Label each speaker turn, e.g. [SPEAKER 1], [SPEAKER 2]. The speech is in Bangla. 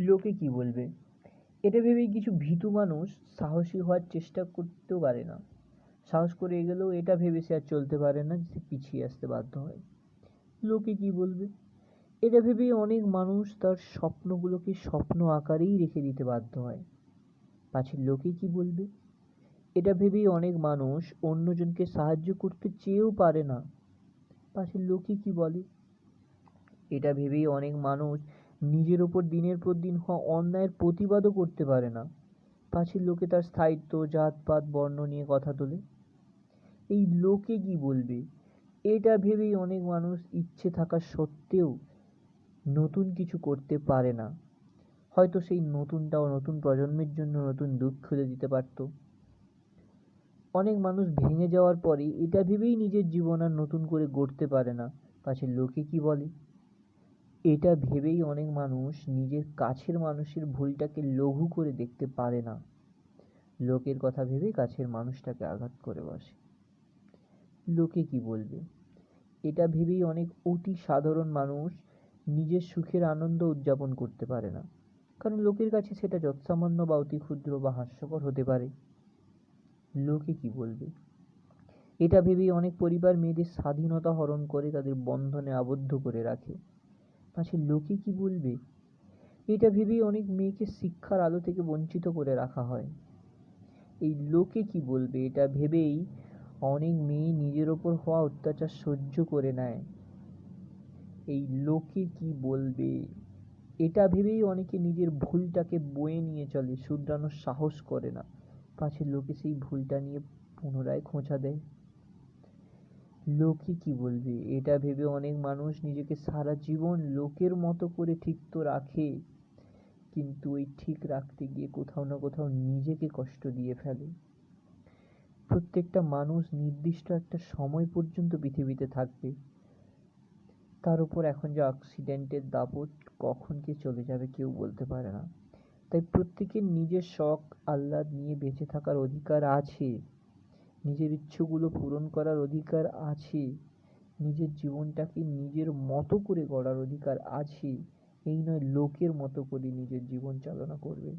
[SPEAKER 1] লোকে কি বলবে? এটা ভেবেই কিছু ভীতু মানুষ সাহসী হওয়ার চেষ্টা করতেও পারে না। সাহস করে এগোলেও এটা ভেবে সে আর চলতে পারে না যে পিছিয়ে আসতে বাধ্য হয়। লোকে কি বলবে? এটা ভেবেই অনেক মানুষ তার স্বপ্নগুলোকে স্বপ্ন আকারেই রেখে দিতে বাধ্য হয়। পাছে লোকে কি বলবে? এটা ভেবেই অনেক মানুষ অন্যজনকে সাহায্য করতে চেয়েও পারে না। পাছে লোকে কি বলে? এটা ভেবেই অনেক মানুষ নিজের ওপর দিনের পর দিন হওয়া অন্যায়ের প্রতিবাদও করতে পারে না। পাছে লোকে তার স্থায়িত্ব, জাতপাত, বর্ণ নিয়ে কথা তোলে। এই লোকে কি বলবে? এটা ভেবেই অনেক মানুষ ইচ্ছে থাকা সত্ত্বেও নতুন কিছু করতে পারে না। হয়তো সেই নতুনটাও নতুন প্রজন্মের জন্য নতুন দুঃখ খুলে দিতে পারত। অনেক মানুষ ভেঙে যাওয়ার পরে এটা ভেবেই নিজের জীবন আর নতুন করে গড়তে পারে না। পাছে লোকে কি বলে? এটা ভেবেই অনেক মানুষ নিজের কাছের মানুষের ভুলটাকে লঘু করে দেখতে পারে না। লোকের কথা ভেবে কাছের মানুষটাকে আঘাত করে বসে। লোকে কি বলবে? এটা ভেবেই অনেক অতি সাধারণ মানুষ নিজের সুখের আনন্দ উদযাপন করতে পারে না। কারণ লোকের কাছে সেটা যৎসামান্য বা অতি ক্ষুদ্র বা হাস্যকর হতে পারে। লোকে কি বলবে? এটা ভেবেই অনেক পরিবার মেয়েদের স্বাধীনতা হরণ করে তাদের বন্ধনে আবদ্ধ করে রাখে। পাছে লোকে কি বলবে? এটা ভেবেই অনেক মেয়েকে শিক্ষার আলো থেকে বঞ্চিত করে রাখা হয়। এই লোকে কি বলবে? এটা ভেবেই অনেক মেয়ে নিজের ওপর হওয়া অত্যাচার সহ্য করে নেয়। এই লোকে কি বলবে? এটা ভেবেই অনেকে নিজের ভুলটাকে বয়ে নিয়ে চলে, শুধরানোর সাহস করে না। পাছে লোকে সেই ভুলটা নিয়ে পুনরায় খোঁচা দেয়। লোকে কি বলবে? এটা ভেবে অনেক মানুষ নিজেকে সারা জীবন লোকের মতো করে ঠিক তো রাখে, কিন্তু ওই ঠিক রাখতে গিয়ে কোথাও না কোথাও নিজেকে কষ্ট দিয়ে ফেলে। প্রত্যেকটা মানুষ নির্দিষ্ট একটা সময় পর্যন্ত পৃথিবীতে থাকবে। তার উপর এখন যে অ্যাক্সিডেন্টের দাপট কখন কে চলে যাবে কেউ বলতে পারে না। তাই প্রত্যেকের নিজের শখ আহ্লাদ নিয়ে বেঁচে থাকার অধিকার আছে। নিজের ইচ্ছেগুলো পূরণ করার অধিকার আছে, নিজের জীবনটাকে নিজের মতো করে গড়ার অধিকার আছে, এই নয় লোকের মতো করে নিজের জীবন চালনা করবে।